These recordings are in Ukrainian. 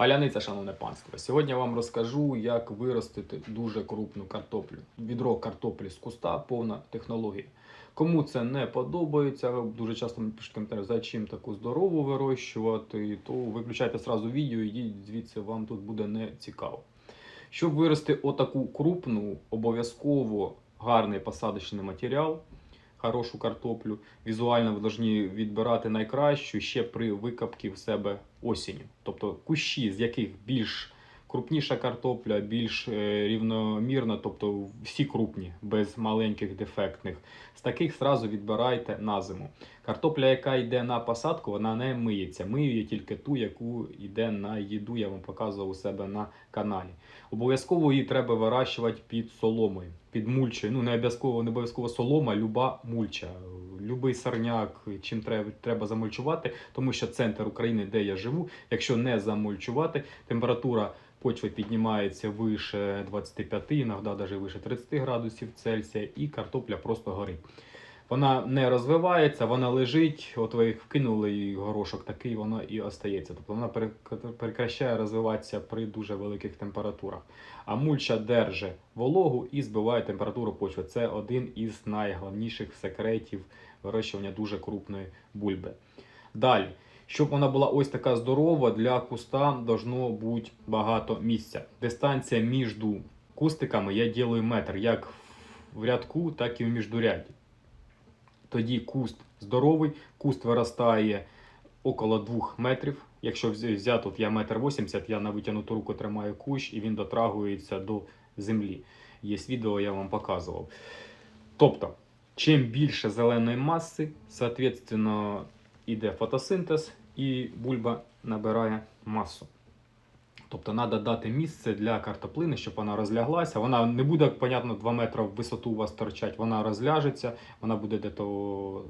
Паляниця, шановне панство. Сьогодні я вам розкажу, як виростити дуже крупну картоплю. Відро картоплі з куста, повна технологія. Кому це не подобається, ви дуже часто мені пишете коментарі, за чим таку здорову вирощувати, то виключайте сразу відео, йдіть звідси, вам тут буде не цікаво. Щоб вирости отаку крупну, обов'язково гарний посадочний матеріал, хорошу картоплю. Візуально ви повинні відбирати найкращу ще при викапці в себе осінню. Тобто кущі, з яких більш крупніша картопля, більш е, рівномірна, тобто всі крупні, без маленьких дефектних. З таких зразу відбирайте на зиму. Картопля, яка йде на посадку, вона не миється. Миє тільки ту, яку йде на їду. Я вам показував у себе на каналі. Обов'язково її треба вирощувати під соломою, під мульчою. Ну не обов'язково, не обов'язково солома, люба мульча, любий сорняк, чим треба, треба замульчувати, тому що центр України, де я живу, якщо не замульчувати, температура почви піднімається вище 25, іноді навіть вище 30 градусів Цельсія, і картопля просто горить. Вона не розвивається, вона лежить, от ви вкинули, і горошок такий, воно і остається. Тобто вона прекращає розвиватися при дуже великих температурах. А мульча держить вологу і збиває температуру почви. Це один із найголовніших секретів вирощування дуже крупної бульби. Далі, щоб вона була ось така здорова, для куста должно бути багато місця. Дистанція між кустиками я ділю метр, як в рядку, так і в міждуряді. Тоді куст здоровий, куст виростає около 2 метрів. Якщо взяти, тут я метр 80, я на витягнуту руку тримаю кущ і він дотрагується до землі. Є відео, я вам показував. Тобто, чим більше зеленої маси, соответственно, іде фотосинтез і бульба набирає масу. Тобто треба дати місце для картоплини, щоб вона розляглася. Вона не буде, понятно, 2 метри в висоту у вас торчать, вона розляжеться, вона буде дето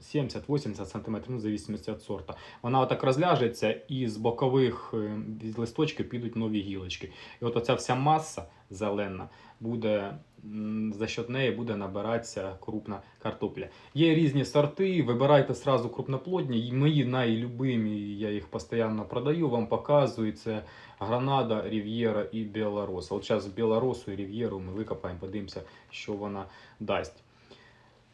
70-80 см, ну, в зависимості від сорта. Вона отак розляжеться і з бокових е, від листочків підуть нові гілочки. І от оця вся маса зелена буде за счет неї буде набиратися крупна картопля. Є різні сорти, вибирайте сразу крупноплодні. Мої найлюбимі, я їх постійно продаю, вам показую. Це Гранада, Рів'єра і Білороса. От зараз Білоросу і Рів'єру ми викопаємо, подивимося, що вона дасть.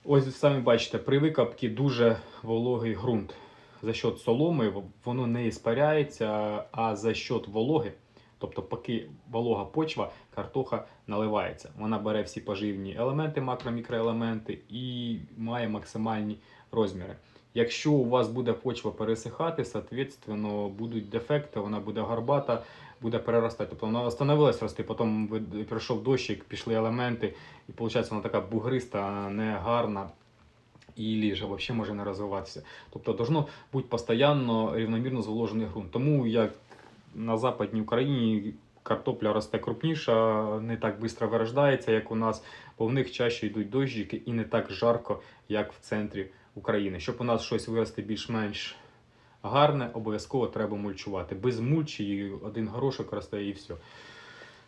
Ось самі бачите, при викопці дуже вологий ґрунт. За счет соломи воно не іспаряється, а за счет вологи, тобто поки волога почва, картоха наливається. Вона бере всі поживні елементи, макро-мікроелементи і має максимальні розміри. Якщо у вас буде почва пересихати, соответственно, будуть дефекти, вона буде горбата, буде переростати. Тобто вона остановилась рости, потім прийшов дощик, пішли елементи, і виходить вона така бугриста, негарна. І ліже взагалі може не розвиватися. Тобто должно бути постійно рівномірно зволожений ґрунт. Тому як на Западній Україні картопля росте крупніша, не так швидко вирождається, як у нас, бо в них чаще йдуть дощики і не так жарко, як в центрі України. Щоб у нас щось вирости більш-менш гарне, обов'язково треба мульчувати. Без мульчі один горошок росте і все.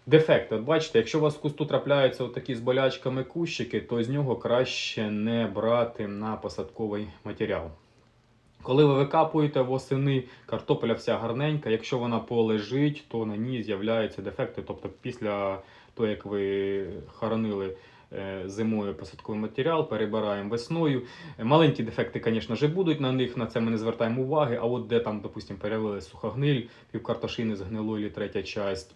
Дефекти. От бачите, якщо у вас в кусту трапляються такі з болячками кущики, то з нього краще не брати на посадковий матеріал. Коли ви викапуєте восени, картопля вся гарненька, якщо вона полежить, то на ній з'являються дефекти. Тобто після того, як ви хоронили зимою посадковий матеріал, перебираємо весною. Е, Маленькі дефекти, звісно ж, будуть на них, на це ми не звертаємо уваги. А от де там, допустимо, перевели сухогниль, півкартошини згнило, і третя часть.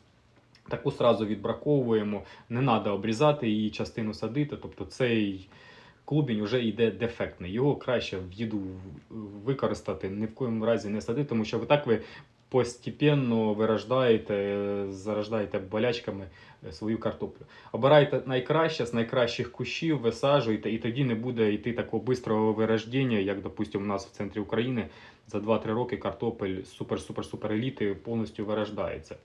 Таку сразу відбраковуємо, не треба обрізати її частину садити. Тобто цей клубінь вже йде дефектний. Його краще в їду використати, ні в коєму разі не садити, тому що так ви постепенно вираждаєте, зарождаєте болячками е, свою картоплю. Обирайте найкраще з найкращих кущів, висаджуйте, і тоді не буде йти такого бистрого вирождення, як, допустимо, у нас в центрі України за 2-3 роки картопель супер-супер-супер еліти повністю вирождається.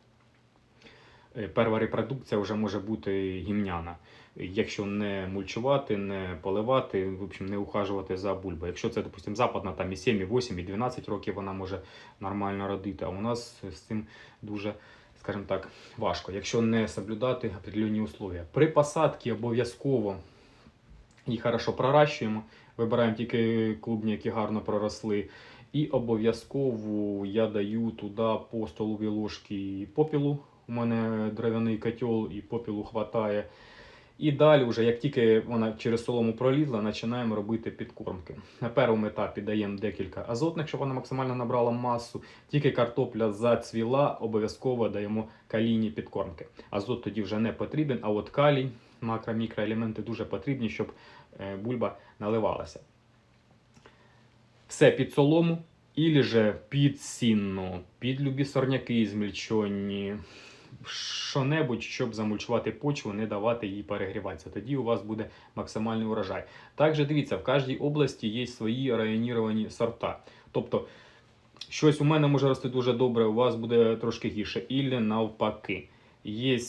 Е, Перша репродукція вже може бути гімняна. Якщо не мульчувати, не поливати, в общем, не ухажувати за бульбою. Якщо це, допустимо, западна, там і 7, і 8, і 12 років вона може нормально родити, а у нас з цим дуже, скажімо так, важко, якщо не соблюдати определенні условия. При посадці обов'язково їх хорошо проращуємо, вибираємо тільки клубні, які гарно проросли. І обов'язково я даю туди по столовій ложці попілу. У мене дерев'яний котел і попілу хватає. І далі, вже, як тільки вона через солому пролізла, починаємо робити підкормки. На першому етапі даємо декілька азотних, щоб вона максимально набрала масу. Тільки картопля зацвіла, обов'язково даємо калійні підкормки. Азот тоді вже не потрібен, а от калій, макро-мікроелементи дуже потрібні, щоб е, бульба наливалася. Все під солому, і же під сінно, під любі сорняки змільчонні, що-небудь, щоб замульчувати почву, не давати їй перегріватися. Тоді у вас буде максимальний урожай. Також дивіться, в кожній області є свої районіровані сорта. Тобто, щось у мене може рости дуже добре, у вас буде трошки гірше. і навпаки. Є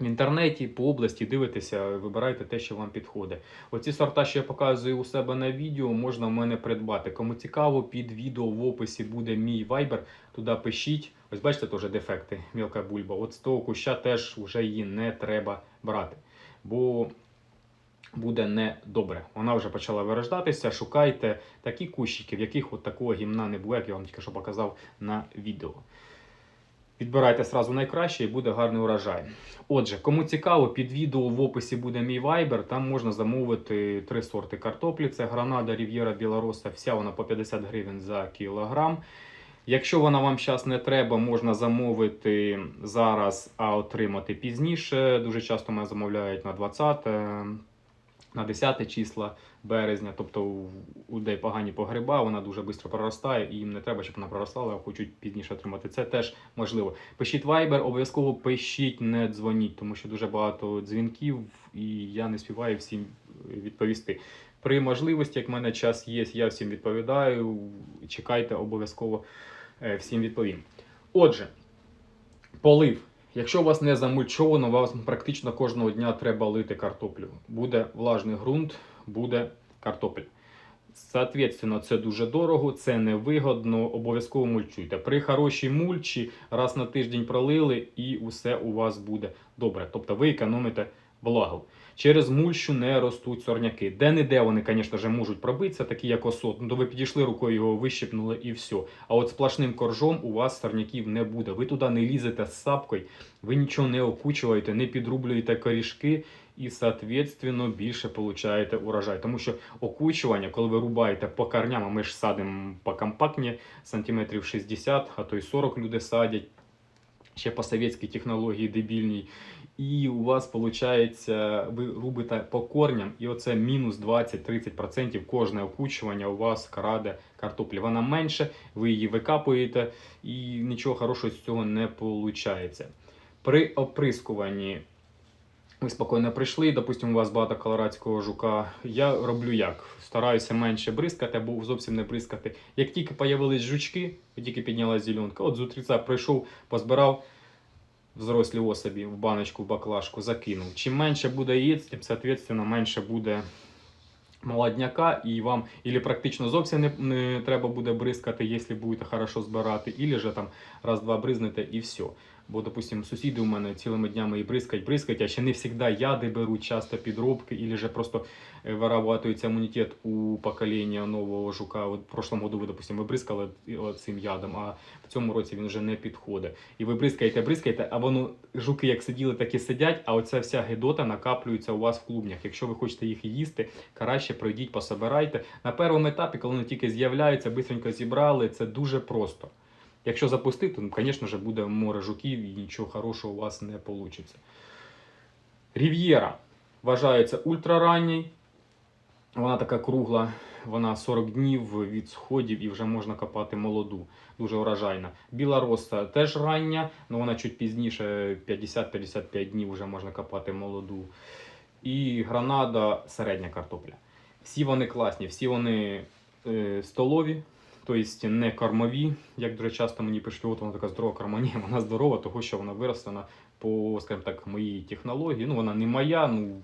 в інтернеті по області дивитеся, вибирайте те, що вам підходить. Оці сорта, що я показую у себе на відео, можна в мене придбати. Кому цікаво, під відео в описі буде мій вайбер. Туди пишіть. Ось бачите, теж дефекти, мілка бульба. От з того куща теж вже її не треба брати. Бо буде не добре. Вона вже почала вирождатися. Шукайте такі кущики, в яких от такого гімна не було, як я вам тільки що показав на відео. Підбирайте сразу найкраще і буде гарний урожай. Отже, кому цікаво, під відео в описі буде мій вайбер. Там можна замовити три сорти картоплі: це гранада, рів'єра, білороса. Вся вона по 50 гривень за кілограм. Якщо вона вам зараз не треба, можна замовити зараз, а отримати пізніше. Дуже часто мене замовляють на 20, на 10 числа березня. Тобто у у людей погані погреба, вона дуже швидко проростає, і їм не треба, щоб вона проростала, а хочуть пізніше отримати. Це теж можливо. Пишіть Viber, обов'язково пишіть, не дзвоніть, тому що дуже багато дзвінків, і я не співаю всім відповісти. При можливості, як в мене час є, я всім відповідаю. Чекайте, обов'язково е, всім відповім. Отже, полив. Якщо у вас не замульчовано, вам практично кожного дня треба лити картоплю. Буде влажний ґрунт, буде картопель. Соответственно, це дуже дорого, це невигодно, обов'язково мульчуйте. При хорошій мульчі раз на тиждень пролили і усе у вас буде добре. Тобто ви економите влагу. Через мульчу не ростуть сорняки. Де-не-де вони, звісно ж, можуть пробитися, такі як осот. Ну, то ви підійшли рукою, його вищипнули і все. А от сплошним коржом у вас сорняків не буде. Ви туди не лізете з сапкою, ви нічого не окучуєте, не підрублюєте корішки і, соответственно, більше получаєте урожай. Тому що окучування, коли ви рубаєте по корням, а ми ж садимо по компактні, сантиметрів 60, а то й 40 люди садять. Ще по совєтській технології дебільній. І у вас виходить, ви рубите по корням, і оце мінус 20-30% кожне окучування у вас краде картоплі. Вона менше, ви її викапуєте, і нічого хорошого з цього не виходить. При оприскуванні ви спокійно прийшли, допустимо, у вас багато колорадського жука. Я роблю як? Стараюся менше бризкати або зовсім не бризкати. Як тільки з'явились жучки, тільки піднялась зеленка, от з утриця прийшов, позбирав взрослі особі в баночку, в баклажку, закинув. Чим менше буде яєць, тим, соответственно, менше буде молодняка, і вам ілі практично зовсім не, не треба буде бризкати, якщо будете хорошо збирати, ілі же там раз-два бризнете і все. Бо, допустим, сусіди у мене цілими днями і бризкать, бризкать, а ще не завжди яди беруть, часто підробки, і же просто е, вирабатується імунітет у покоління нового жука. От в прошлом году ви, допустим, ви бризкали цим ядом, а в цьому році він вже не підходить. І ви бризкаєте, бризкаєте, а воно жуки як сиділи, так і сидять, а оця вся гидота накаплюється у вас в клубнях. Якщо ви хочете їх їсти, краще пройдіть, пособирайте. На першому етапі, коли вони тільки з'являються, бистренько зібрали, це дуже просто. Якщо запустити, то, звісно ж, буде море жуків і нічого хорошого у вас не вийде. Рів'єра вважається ультраранній. Вона така кругла, вона 40 днів від сходів і вже можна копати молоду, дуже урожайна. Біла роса теж рання, але вона чуть пізніше, 50-55 днів вже можна копати молоду. І гранада середня картопля. Всі вони класні, всі вони е, столові тобто не кормові, як дуже часто мені пишуть, от вона така здорова корма. Ні, вона здорова, тому що вона виростена по, скажімо так, моїй технології. Ну, вона не моя, ну,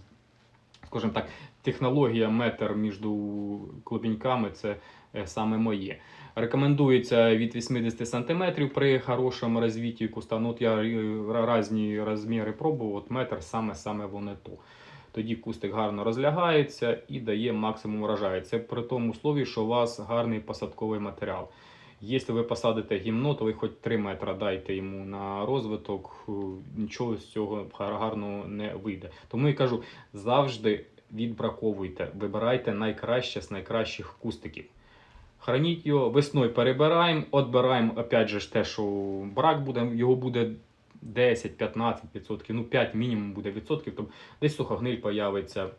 скажімо так, технологія метр між клубіньками це е, саме моє. Рекомендується від 80 см при хорошому розвитті куста. Ну, от я різні розміри пробував, от метр саме-саме воно то. Тоді кустик гарно розлягається і дає максимум урожаю. Це при тому услові, що у вас гарний посадковий матеріал. Якщо ви посадите гімно, то ви хоч 3 метри дайте йому на розвиток, е, нічого з цього гарного не вийде. Тому і кажу, завжди відбраковуйте, вибирайте найкраще з найкращих кустиків. Храніть його, весною перебираємо, відбираємо опять же те, що брак буде, його буде 10-15%, ну 5 мінімум буде відсотків, тобто десь сухогниль появиться,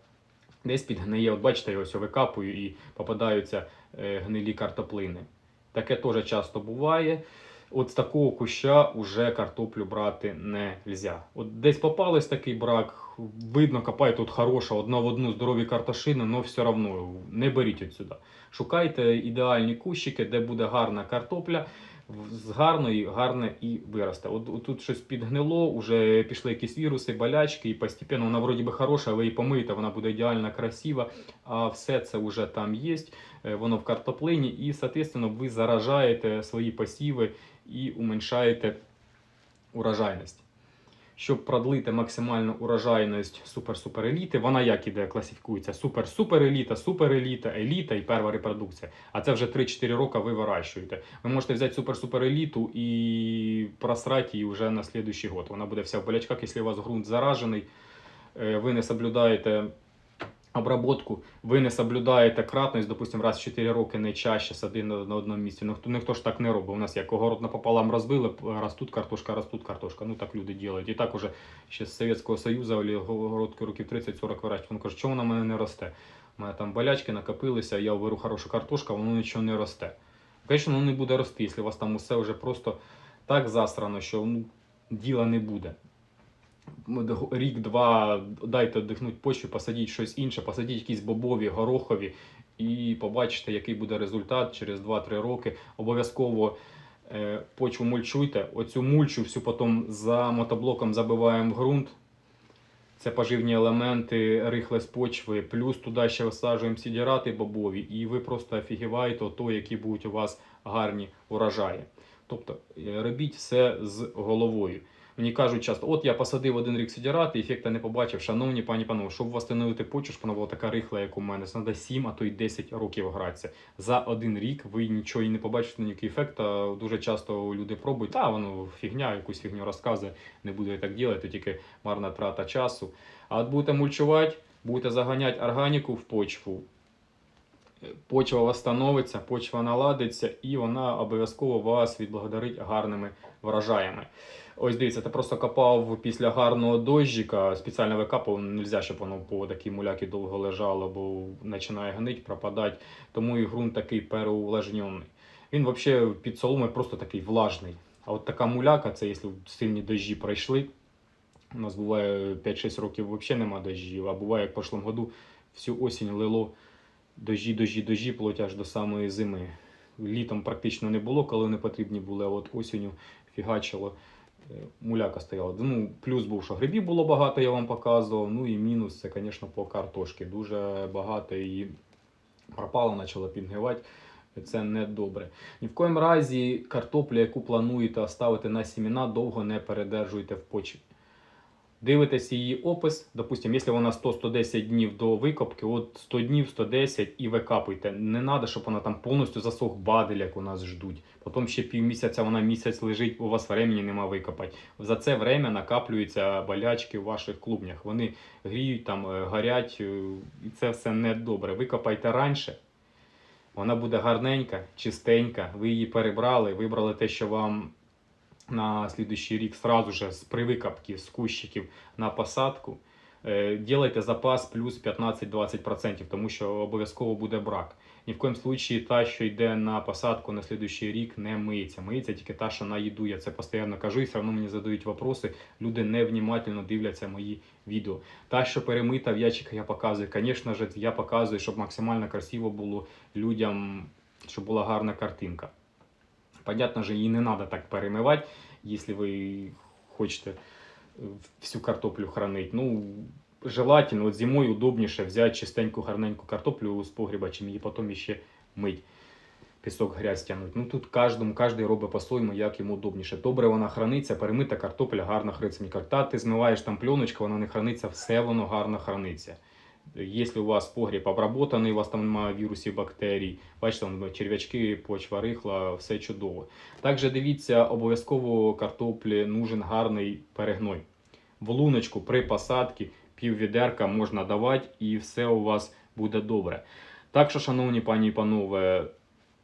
десь підгниє. От бачите, я ось викапую і попадаються е, гнилі картоплини. Таке теж часто буває. От з такого куща вже картоплю брати не можна. От десь попались такий брак, видно, копає тут хороша, одна в одну здорові картошини, але все одно не беріть отсюди. Шукайте ідеальні кущики, де буде гарна картопля, з гарної, гарне і виросте. От, тут щось підгнило, вже пішли якісь віруси, болячки, і постійно вона вроді би хороша, але її помиєте, вона буде ідеально красива, а все це вже там є, е, воно в картоплині, і, соответственно, ви заражаєте свої посіви і уменьшаєте урожайність. Щоб продлити максимальну урожайність супер-супер еліти, вона як іде класифікується? Супер-супер еліта, супер еліта, еліта і перва репродукція. А це вже 3-4 роки ви вирощуєте. Ви можете взяти супер-супер еліту і просрати її вже на слідуючий год. Вона буде вся в болячках, якщо у вас ґрунт заражений, е, ви не соблюдаєте обработку, ви не соблюдаєте кратність, допустимо, раз в 4 роки не чаще сади на, на одному місці. Ну, хто, ніхто ж так не робить. У нас як огород напополам розбили, раз тут картошка, раз тут картошка. Ну так люди роблять. І так уже ще з Совєтського Союзу огородки років 30-40 вирощують. Він каже, чому вона мене не росте? У мене там болячки накопилися, я беру хорошу картошку, воно нічого не росте. Звісно, воно не буде рости, якщо у вас там усе вже просто так засрано, що ну, діла не буде. Рік-два дайте дихнути почву, посадіть щось інше, посадіть якісь бобові, горохові, і побачите, який буде результат через 2-3 роки. Обов'язково е, почву мульчуйте. Оцю мульчу всю потім за мотоблоком забиваємо в ґрунт. Це поживні елементи, рихлость почви, плюс туди ще висаджуємо сідірати бобові, і ви просто офігіваєте то, які будуть у вас гарні урожаї. Тобто е, робіть все з головою. Мені кажуть часто, от я посадив один рік сидірати, ефекта не побачив. Шановні пані панове, щоб восстановити почву, щоб вона була така рихла, як у мене, це треба 7, а то й 10 років гратися. За один рік ви нічого і не побачите, ніякий ефект. Дуже часто люди пробують, та воно фігня, якусь фігню розказує, не буду я так робити, тільки марна трата часу. А от будете мульчувати, будете заганяти органіку в почву. Почва восстановиться, почва наладиться, і вона обов'язково вас відблагодарить гарними врожаями. Ось дивіться, ти просто копав після гарного дощика, спеціально викапав, не можна, щоб воно по такій муляки довго лежало, бо починає гнить, пропадати. Тому і ґрунт такий переувлажнений. Він взагалі під соломою просто такий влажний. А от така муляка, це якщо сильні дощі пройшли. У нас буває 5-6 років взагалі нема дощів, а буває, як в прошлому году всю осінь лило дощі, дощі, дощі, плоть аж до самої зими. Літом практично не було, коли не потрібні були, а от осінню фігачило. Е, Муляка стояла. Ну, плюс був, що грибів було багато, я вам показував. Ну і мінус це, звісно, по картошки. Дуже багато її пропало, почало підгнивати. Це не добре. Ні в коїм разі картоплю, яку плануєте ставити на сіміна, довго не передержуйте в почві. Дивитесь її опис, допустимо, якщо вона 100-110 днів до викопки, от 100 днів, 110 і викапуйте. Не треба, щоб вона там повністю засох бадель, як у нас ждуть. Потім ще півмісяця вона місяць лежить, у вас времени нема викопати. За це время накаплюються болячки в ваших клубнях. Вони гріють, там, е, горять, е, і це все не добре. Викопайте раніше. Вона буде гарненька, чистенька. Ви її перебрали, вибрали те, що вам на слідуючий рік сразу же з привикапки з кущиків на посадку. Е, Ділайте запас плюс 15-20%, тому що обов'язково буде брак. Ні в коїм случаї та, що йде на посадку на слідуючий рік, не миється. Миється тільки та, що на їду. Я це постійно кажу, і все одно мені задають вопроси. Люди невнімательно дивляться мої відео. Та, що перемита в ящиках, я показую. Звісно ж, я показую, щоб максимально красиво було людям, щоб була гарна картинка. Понятно же, її не треба так перемивати, якщо ви хочете е, всю картоплю хранити. Ну, желательно, от зимою удобніше взяти чистеньку, гарненьку картоплю з погріба, чим її потім ще мить. пісок грязь тягнуть. Ну тут кожному, кожен робить по-своєму, як йому удобніше. Добре вона храниться, перемита картопля гарно храниться. Та ти змиваєш там пленочку, вона не храниться, все воно гарно храниться. Якщо у вас погріб обработаний, у вас там немає вірусів, бактерій, бачите, там черв'ячки, почва рихла, все чудово. Також дивіться, обов'язково картоплі нужен гарний перегной. В луночку при посадці пів відерка можна давати і все у вас буде добре. Так що, шановні пані і панове,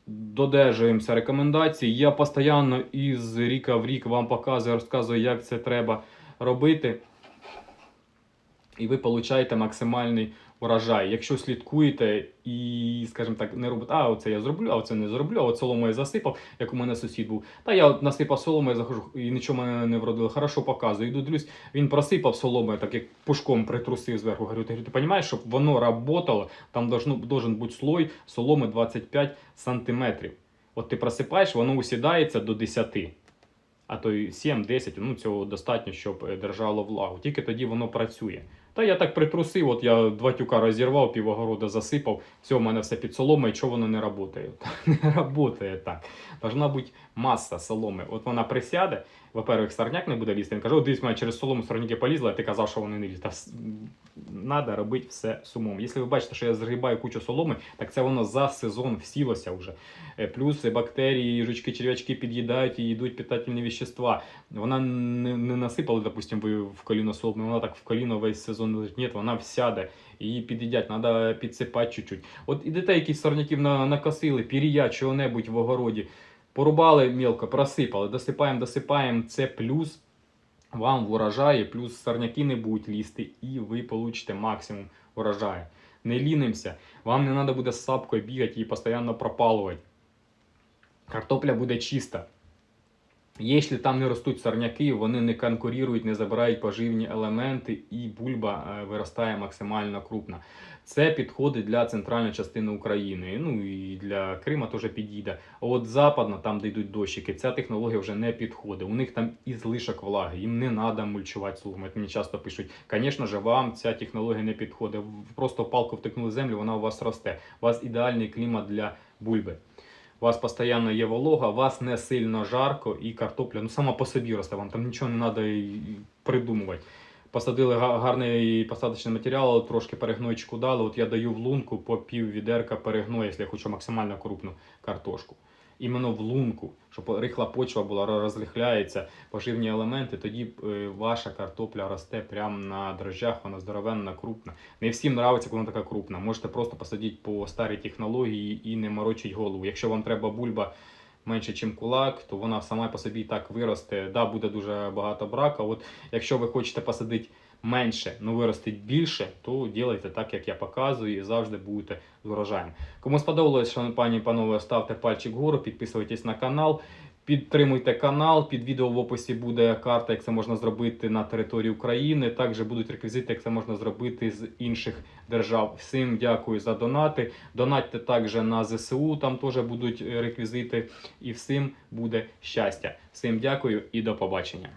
додержуємося рекомендацій. Я постійно із ріка в рік вам показую, розказую, як це треба робити. І ви получаєте максимальний урожай. Якщо слідкуєте і, скажімо так, не робите, а оце я зроблю, а оце не зроблю, а от солому я засипав, як у мене сусід був. Та я насипав солому, я захожу і нічого мене не вродило. Хорошо показую. Йду дивлюсь, він просипав солому, так як пушком притрусив зверху. Говорю, ти, ти розумієш, щоб воно работало, там должно, должен бути слой соломи 25 сантиметрів. От ти просипаєш, воно усідається до 10 а то й 7-10, ну цього достатньо, щоб е, держало влагу. Тільки тоді воно працює. Та я так притрусив, от я два тюка розірвав, пів огорода засипав, все, в мене все під соломою, чого воно не працює? Не працює так. Должна бути маса соломи. От вона присяде, во-первых, сорняк не буде лізти. Він каже, о, дивись, мене через солому сорняки полізли, а ти казав, що вони не лізуть. Та Надо робити все з умом. Якщо ви бачите, що я згрібаю кучу соломи, так це воно за сезон всілося вже. Е, Плюс бактерії, жучки, черв'ячки під'їдають і йдуть питательні вещества. Вона не, не насипала, допустим, ви в коліно соломи, вона так в коліно весь сезон лежить. Ні, вона всяде. Її під'їдять, треба підсипати чуть-чуть. От ідете якісь сорняків на, накосили, пір'я, чого-небудь в огороді. Порубали мілко, просипали, досипаємо, досипаємо. Це плюс вам в урожаї, плюс сорняки не будуть лізти, і ви получите максимум урожаю. Не лінимося, вам не треба буде з сапкою бігати і постійно пропалувати. Картопля буде чиста. Якщо там не ростуть сорняки, вони не конкурують, не забирають поживні елементи, і бульба е, виростає максимально крупна. Це підходить для центральної частини України. Ну і для Крима теж підійде. А от западна, там де йдуть дощики, ця технологія вже не підходить. У них там і злишок влаги, їм не треба мульчувати. От Мені часто пишуть, звісно ж, вам ця технологія не підходить. Просто палку втикнули землю, вона у вас росте. У вас ідеальний клімат для бульби. У вас постійно є волога, у вас не сильно жарко і картопля ну сама по собі росте, вам там нічого не треба придумувати. Посадили гарний посадочний матеріал, трошки перегнойчику дали. От я даю в лунку по пів відерка перегною, якщо я хочу максимально крупну картошку. Іменно в лунку, щоб рихла почва була, розрихляється, поживні елементи, тоді е, ваша картопля росте прямо на дрожжах, вона здоровенна, крупна. Не всім подобається, коли вона така крупна. Можете просто посадити по старій технології і не морочить голову. Якщо вам треба бульба менше, ніж кулак, то вона сама по собі так виросте. Да, буде дуже багато брака. От якщо ви хочете посадити менше, але виростить більше, то ділайте так, як я показую, і завжди будете з урожаєм. Кому сподобалось, шановні пані і панове, ставте пальчик вгору, підписуйтесь на канал. Підтримуйте канал, під відео в описі буде карта, як це можна зробити на території України. Також будуть реквізити, як це можна зробити з інших держав. Всім дякую за донати. Донатьте також на ЗСУ, там теж будуть реквізити. І всім буде щастя. Всім дякую і до побачення.